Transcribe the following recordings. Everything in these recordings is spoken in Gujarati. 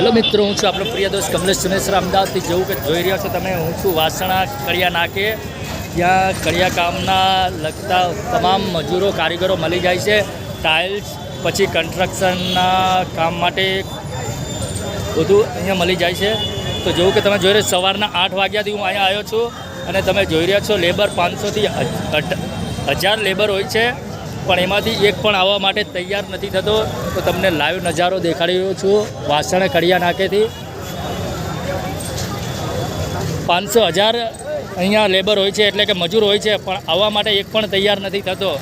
હેલો મિત્રો, હું છું આપણો પ્રિય દોસ્ત કમલેશ સુનેશ્વર અમદાવાદથી જેવું કે જોઈ રહ્યા છો તમે, હું છું વાસણા કડિયા નાકે. ત્યાં કડિયા કામના લગતા તમામ મજૂરો, કારીગરો મળી જાય છે. ટાઇલ્સ પછી કન્સ્ટ્રક્શનના કામ માટે બધું અહીંયા મળી જાય છે. તો જેવું કે તમે જોઈ રહ્યા સવારના આઠ વાગ્યાથી હું અહીંયા આવ્યો છું. અને તમે જોઈ રહ્યા છો લેબર પાંચસોથી હજાર લેબર હોય છે. પણ એમાંથી એક પણ આવવા માટે તૈયાર નથી થતો. તો તમને લાઈવ નજારો દેખાડી રહ્યો છું વાસણ કડિયા નાકેથી. પાંચસો હજાર અહીંયા લેબર હોય છે, એટલે કે મજૂર હોય છે, પણ આવવા માટે એક પણ તૈયાર નથી થતો.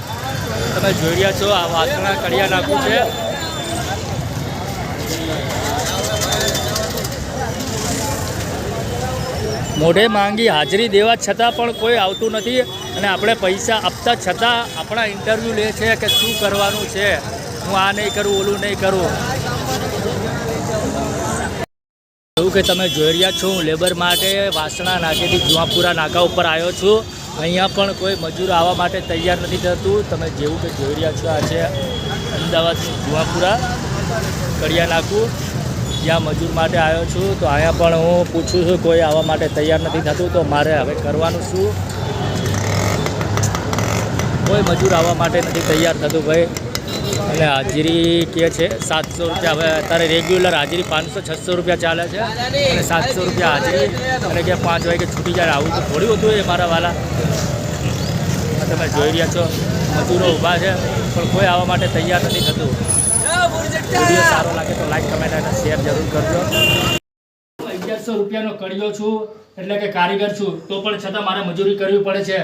તમે જોઈ રહ્યા છો આ વાસણા કડિયા નાખું છે. મોઢે માંગી હાજરી દેવા છતાં પણ કોઈ આવતું નથી અને આપણે પૈસા આપતા છતાં આપણા ઇન્ટરવ્યૂ લે છે કે શું કરવાનું છે? હું આ નહીં કરું, ઓલું નહીં કરું. એવું કે તમે જોઈ રહ્યા છો, હું લેબર માટે વાસણા નાકેથી જુવાપુરા નાકા ઉપર આવ્યો છું. અહીંયા પણ કોઈ મજૂર આવવા માટે તૈયાર નથી થતું. તમે જેવું કે જોઈ રહ્યા છો, આ છે અમદાવાદ જુવાપુરા કડિયા નાકું જ્યાં મજૂર માટે આવ્યો છું, તો અહીંયા પણ હું પૂછું છું, કોઈ આવવા માટે તૈયાર નથી થતું, તો મારે હવે કરવાનું શું? કોઈ મજૂર આવવા માટે નથી તૈયાર થતું ભાઈ. અને હાજરી કે છે, સાતસો રૂપિયા, હવે અત્યારે રેગ્યુલર હાજરી પાંચસો, છસો રૂપિયા ચાલે છે, અને સાતસો રૂપિયા હાજરી, અને કે પાંચ વાગે છૂટી જાય, આવું તો થોડું હતું એ મારા વાલા. તમે જોઈ રહ્યા છો, મજૂરો ઊભા છે, પણ કોઈ આવવા માટે તૈયાર નથી થતું. વીડિયો સારો. લાગે તો લાઈક કમેન્ટ અને શેર જરૂર કરજો. અગિયારસો રૂપિયાનો કડિયો છું એટલે કે કારીગર છું તો પણ છતાં મારે મજૂરી કરવી પડે છે.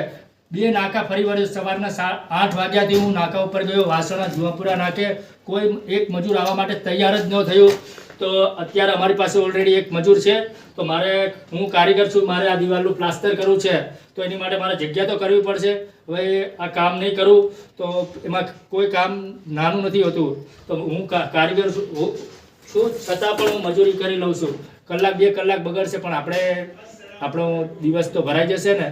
બે નાકા ફરી વળ્યો સવારના સા આઠ વાગ્યાથી હું નાકા ઉપર ગયો વાસણા જુવાપુરા નાકે કોઈ એક મજૂર આવવા માટે તૈયાર જ ન થયું. તો અત્યારે અમારી પાસે ઓલરેડી એક મજૂર છે. તો મારે, હું કારીગર છું, મારે આ દિવાલનું પ્લાસ્ટર કરવું છે. તો એની માટે મારે જગ્યા તો કરવી પડશે. હવે આ કામ નહીં કરું, તો એમાં કોઈ કામ નાનું નથી હોતું. તો હું કારીગર છું, છતાં પણ હું મજૂરી કરી લઉં છું. કલાક બે કલાક બગડશે, પણ આપણે, આપણો દિવસ તો ભરાઈ જશે ને.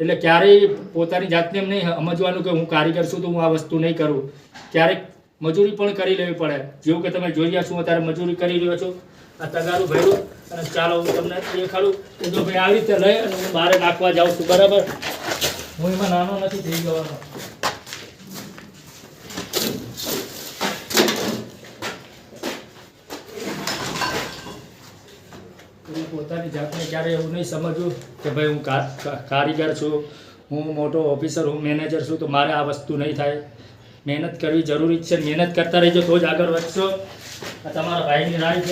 એટલે ક્યારેય પોતાની જાતને એમ નહીં સમજવાનું કે હું કારીગર છું તો હું આ વસ્તુ નહીં કરું. ક્યારેક મજૂરી પણ કરી લેવી પડે. જેવું કે તમે જોઈ રહ્યા છો અત્યારે મજૂરી કરી રહ્યો છો. આ તગારું ભર્યું અને ચાલો હું તમને દેખાડું કે તો ભાઈ આવી રીતે લઈ અને હું બહાર નાખવા જાઉં છું, બરાબર? હું એમાં નાનો નથી થઈ જવાનો. પોતાની જાતને ક્યારે એવું નહીં સમજવું કે ભાઈ હું કારીગર છું, હું મોટો ઓફિસર, હું મેનેજર છું, તો મારે આ વસ્તુ નહીં થાય. મહેનત કરવી જરૂરી છે. મહેનત કરતા રહેજો, તો જ આગળ વધશો. આ તમારા ભાઈની રાય છે.